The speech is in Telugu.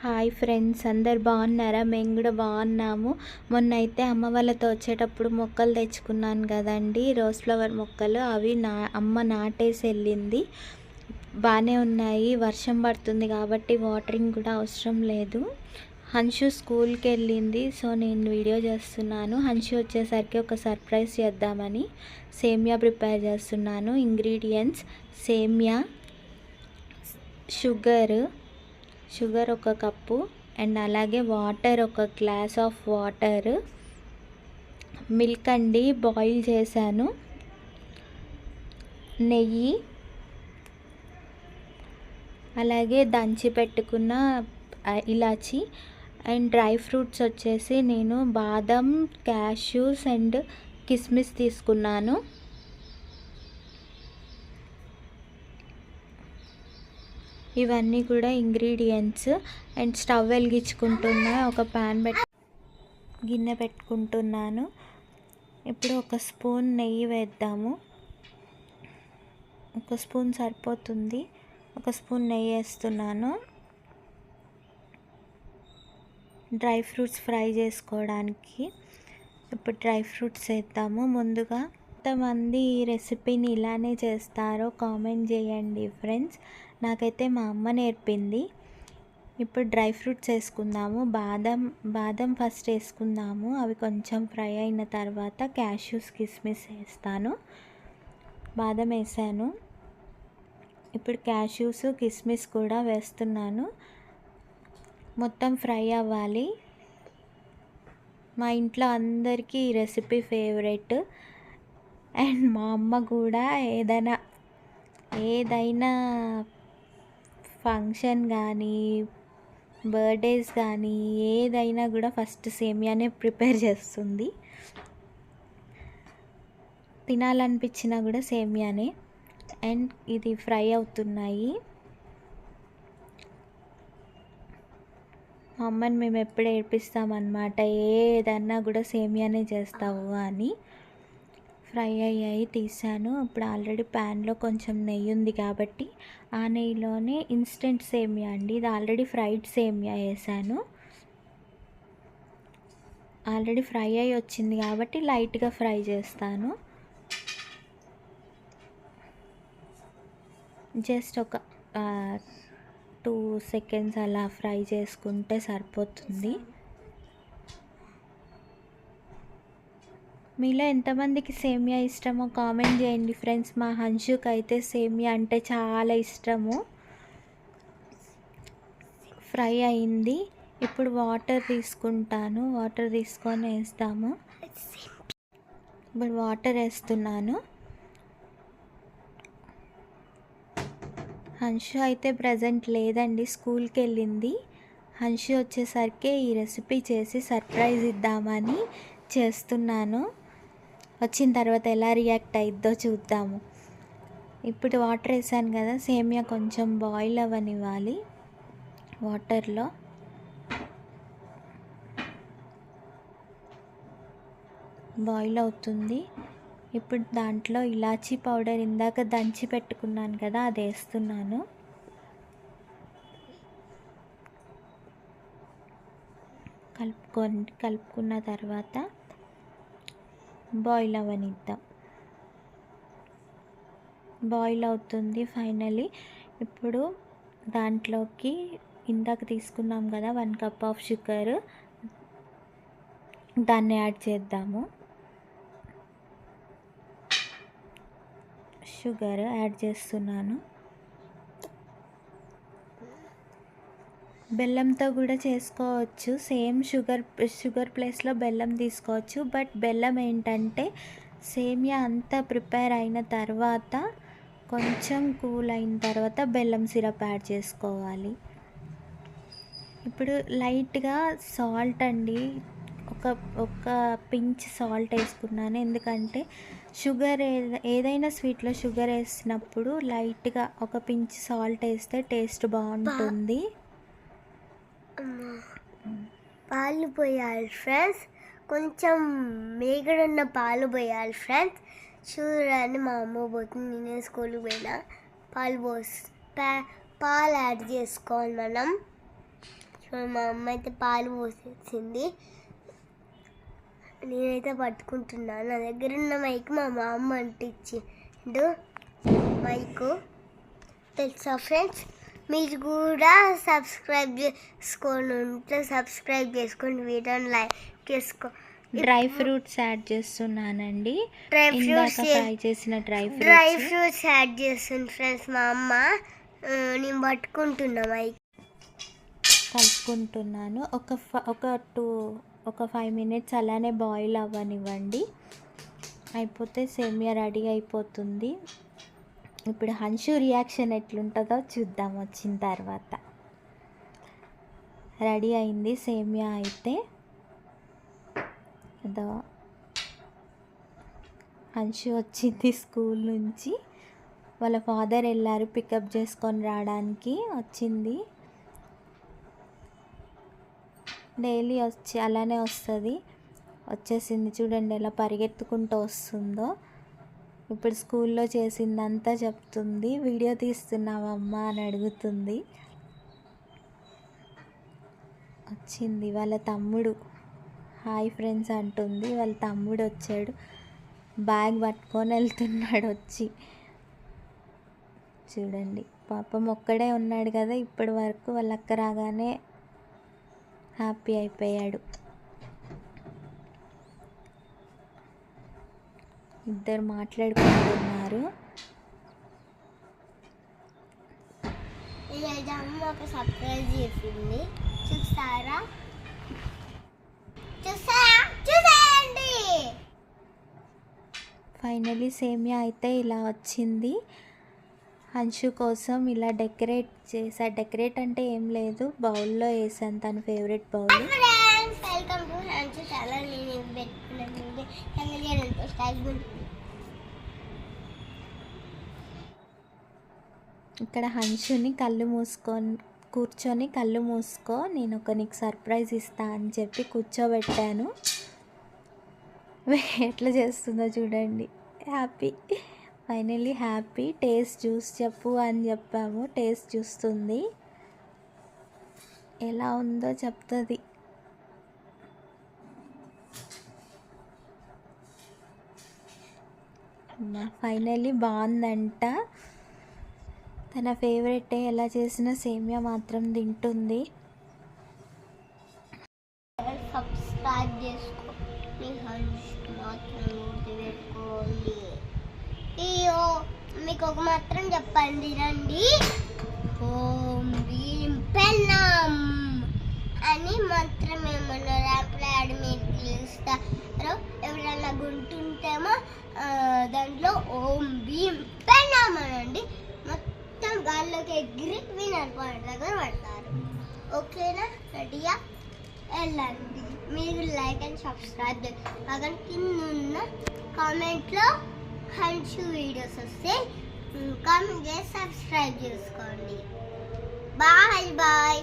హాయ్ ఫ్రెండ్స్ అందరు బాగున్నారా? మేము కూడా బాగున్నాము. మొన్న అయితే అమ్మ వాళ్ళతో వచ్చేటప్పుడు మొక్కలు తెచ్చుకున్నాను కదండి. రోజ్ ఫ్లవర్ మొక్కలు అవి నా అమ్మ నాటేసి వెళ్ళింది. బాగానే ఉన్నాయి. వర్షం పడుతుంది కాబట్టి వాటరింగ్ కూడా అవసరం లేదు. హన్షు స్కూల్కి వెళ్ళింది. సో నేను వీడియో చేస్తున్నాను. హన్షు వచ్చేసరికి ఒక సర్ప్రైజ్ చేద్దామని సేమియా ప్రిపేర్ చేస్తున్నాను. ఇంగ్రీడియంట్స్ సేమియా షుగర్ షుగర్ ఒక కప్పు అండ్ అలాగే వాటర్ ఒక గ్లాస్ ఆఫ్ వాటర్. మిల్క్ అండి బాయిల్ చేశాను. నెయ్యి. అలాగే దంచి పెట్టుకున్న ఇలాచి అండ్ డ్రై ఫ్రూట్స్ వచ్చేసి నేను బాదం క్యాష్యూస్ అండ్ కిస్మిస్ తీసుకున్నాను. ఇవన్నీ కూడా ఇంగ్రీడియంట్స్ అండ్ స్టవ్ వెలిగించుకుంటున్నా ఒక ప్యాన్ పెట్ గిన్నె పెట్టుకుంటున్నాను. ఇప్పుడు ఒక స్పూన్ నెయ్యి వేద్దాము. ఒక స్పూన్ సరిపోతుంది. ఒక స్పూన్ నెయ్యి వేస్తున్నాను. డ్రై ఫ్రూట్స్ ఫ్రై చేసుకోవడానికి ఇప్పుడు డ్రై ఫ్రూట్స్ వేద్దాము ముందుగా. ఎంతమంది ఈ రెసిపీని ఇలానే చేస్తారో కామెంట్ చేయండి ఫ్రెండ్స్. నాకైతే మా అమ్మ నేర్పింది. ఇప్పుడు డ్రై ఫ్రూట్స్ వేసుకుందాము. బాదం బాదం ఫస్ట్ వేసుకుందాము. అవి కొంచెం ఫ్రై అయిన తర్వాత క్యాష్యూస్ కిస్మిస్ వేస్తాను. బాదం వేసాను. ఇప్పుడు క్యాష్యూస్ కిస్మిస్ కూడా వేస్తున్నాను. మొత్తం ఫ్రై అవ్వాలి. మా ఇంట్లో అందరికీ ఈ రెసిపీ ఫేవరెట్. అండ్ మా అమ్మ కూడా ఏదైనా ఏదైనా ఫంక్షన్ కానీ బర్త్డేస్ కానీ ఏదైనా కూడా ఫస్ట్ సేమియానే ప్రిపేర్ చేస్తుంది. తినాలనిపించినా కూడా సేమియానే. అండ్ ఇది ఫ్రై అవుతున్నాయి. మా అమ్మని మేము ఎప్పుడు ఏడిపిస్తామన్నమాట ఏదన్నా కూడా సేమియానే చేస్తావు అని. ఫ్రై అయ్యాయి తీసాను. ఇప్పుడు ఆల్రెడీ ప్యాన్లో కొంచెం నెయ్యి ఉంది కాబట్టి ఆ నెయ్యిలోనే ఇన్స్టెంట్ సేమియా అండి. ఇది ఆల్రెడీ ఫ్రైడ్ సేమియా వేసాను. ఆల్రెడీ ఫ్రై అయ్యి వచ్చింది కాబట్టి లైట్గా ఫ్రై చేస్తాను. జస్ట్ ఒక టూ సెకండ్స్ అలా ఫ్రై చేసుకుంటే సరిపోతుంది. మీలో ఎంతమందికి సేమియా ఇష్టమో కామెంట్ చేయండి ఫ్రెండ్స్. మా హన్షుకి అయితే సేమియా అంటే చాలా ఇష్టము. ఫ్రై అయింది. ఇప్పుడు వాటర్ తీసుకుంటాను. వాటర్ తీసుకొని వేస్తాము. ఇప్పుడు వాటర్ వేస్తున్నాను. హన్షు అయితే ప్రజెంట్ లేదండి స్కూల్కి వెళ్ళింది. హన్షు వచ్చేసరికి ఈ రెసిపీ చేసి సర్ప్రైజ్ ఇద్దామని చేస్తున్నాను. వచ్చిన తర్వాత ఎలా రియాక్ట్ అయిద్దో చూద్దాము. ఇప్పుడు వాటర్ వేసాను కదా సేమియా కొంచెం బాయిల్ అవ్వనివ్వాలి వాటర్లో బాయిల్ అవుతుంది. ఇప్పుడు దాంట్లో ఇలాచీ పౌడర్ ఇందాక దంచి పెట్టుకున్నాను కదా అది వేస్తున్నాను. కలుపుకొని కలుపుకున్న తర్వాత బాయిల్ అవ్వనిద్దాం. బాయిల్ అవుతుంది ఫైనలీ. ఇప్పుడు దాంట్లోకి ఇందాక తీసుకున్నాం కదా వన్ కప్ ఆఫ్ షుగర్. దాన్ని యాడ్ చేద్దాము. షుగర్ యాడ్ చేస్తున్నాను. బెల్లంతో కూడా చేసుకోవచ్చు. సేమ్ షుగర్ షుగర్ ప్లేస్లో బెల్లం తీసుకోవచ్చు. బట్ బెల్లం ఏంటంటే సేమియా అంతా ప్రిపేర్ అయిన తర్వాత కొంచెం కూల్ అయిన తర్వాత బెల్లం సిరప్ యాడ్ చేసుకోవాలి. ఇప్పుడు లైట్గా సాల్ట్ అండి. ఒక ఒక పించ్ సాల్ట్ వేసుకున్నాను. ఎందుకంటే షుగర్ ఏదైనా స్వీట్లో షుగర్ వేసినప్పుడు లైట్గా ఒక పించ్ సాల్ట్ వేస్తే టేస్ట్ బాగుంటుంది. పాలు పోయాలి ఫ్రెండ్స్. కొంచెం మేగడున్న పాలు పోయాలి ఫ్రెండ్స్. చూడండి మా అమ్మ పోతుంది నేను స్కూల్కి పోయినా. పాలు పోసి పాలు యాడ్ చేసుకోవాలి మనం. చూడండి మా అమ్మ అయితే పాలు పోసేసింది. నేనైతే పట్టుకుంటున్నాను. నా దగ్గర ఉన్న మైక్ మా మామ అంటించిండు. మైకు తెలుసా ఫ్రెండ్స్? మీరు కూడా సబ్స్క్రైబ్ చేసుకోండి. ఉంటే సబ్స్క్రైబ్ చేసుకోండి వీడియోని లైక్ చేసుకో డ్రై ఫ్రూట్స్ యాడ్ చేస్తున్నానండి. డ్రై ఫ్రూట్స్ ఫ్రై చేసిన డ్రై డ్రై ఫ్రూట్స్. యాడ్ చేస్తుంది ఫ్రెండ్స్ మా అమ్మ. నేను పట్టుకుంటున్నా మైక్. కలుపుకుంటున్నాను. ఒక ఒక టూ ఒక ఫైవ్ మినిట్స్ అలానే బాయిల్ అవ్వనివ్వండి. అయిపోతే సేమియా రెడీ అయిపోతుంది. ఇప్పుడు హన్షు రియాక్షన్ ఎట్లుంటుందో చూద్దాం వచ్చిన తర్వాత. రెడీ అయింది సేమియా అయితే. అదో. హన్షు వచ్చింది స్కూల్ నుంచి. వాళ్ళ ఫాదర్ వెళ్ళారు పికప్ చేసుకొని రావడానికి వచ్చింది. డైలీ వచ్చి అలానే వస్తుంది. వచ్చేసింది చూడండి ఎలా పరిగెత్తుకుంటూ వస్తుందో. ఇప్పుడు స్కూల్లో చేసిందంతా చెప్తుంది. వీడియో తీస్తున్నావమ్మా అని అడుగుతుంది. వచ్చింది వాళ్ళ తమ్ముడు. హాయ్ ఫ్రెండ్స్ అంటుంది. వాళ్ళ తమ్ముడు వచ్చాడు. బ్యాగ్ పట్టుకొని వెళ్తున్నాడు వచ్చి. చూడండి. పాపం ఒక్కడే ఉన్నాడు కదా ఇప్పటి వరకు. వాళ్ళక్క రాగానే హ్యాపీ అయిపోయాడు. ఇద్దరు మాట్లాడుకుంటున్నారు. ఈరోజు అమ్మ ఒక సర్ప్రైజ్ చేసింది. చూస్తారా? చూస్తారా? చూసేయండి! ఫైనలీ సేమియా అయితే ఇలా వచ్చింది. హన్షు కోసం ఇలా డెకరేట్ చేసా. డెకరేట్ అంటే ఏం లేదు. బౌల్లో వేసాను తన favourite bowl welcome to hands చాలా నేను ఇవి పెట్టుకున్నాను ఇక్కడ హంషుని కళ్ళు మూసుకొని కూర్చొని కళ్ళు మూసుకో నేను ఒక నీకు సర్ప్రైజ్ ఇస్తా అని చెప్పి కూర్చోబెట్టాను. ఎట్లా చేస్తుందో చూడండి. హ్యాపీ ఫైనల్లీ హ్యాపీ టేస్ట్ చూసి చెప్పు అని చెప్పాము. టేస్ట్ చూస్తుంది. ఎలా ఉందో చెప్తుంది. ఫైనల్లీ బాగుందంట. తన ఫేవరెట్ ఎలా చేసిన సేమియా మాత్రం తింటుంది. సబ్స్క్రైబ్ చేసుకో. అయ్యో మీకు ఒక మాత్రం చెప్పండి. రండి. ఓ ఓకేనా? రెడీయా? వెళ్ళండి. మీరు లైక్ అండ్ సబ్స్క్రైబ్ అక్కడ కింద ఉన్న కామెంట్లో మంచి వీడియోస్ వస్తే కామెంట్ చేసి సబ్స్క్రైబ్ చేసుకోండి. Bye bye.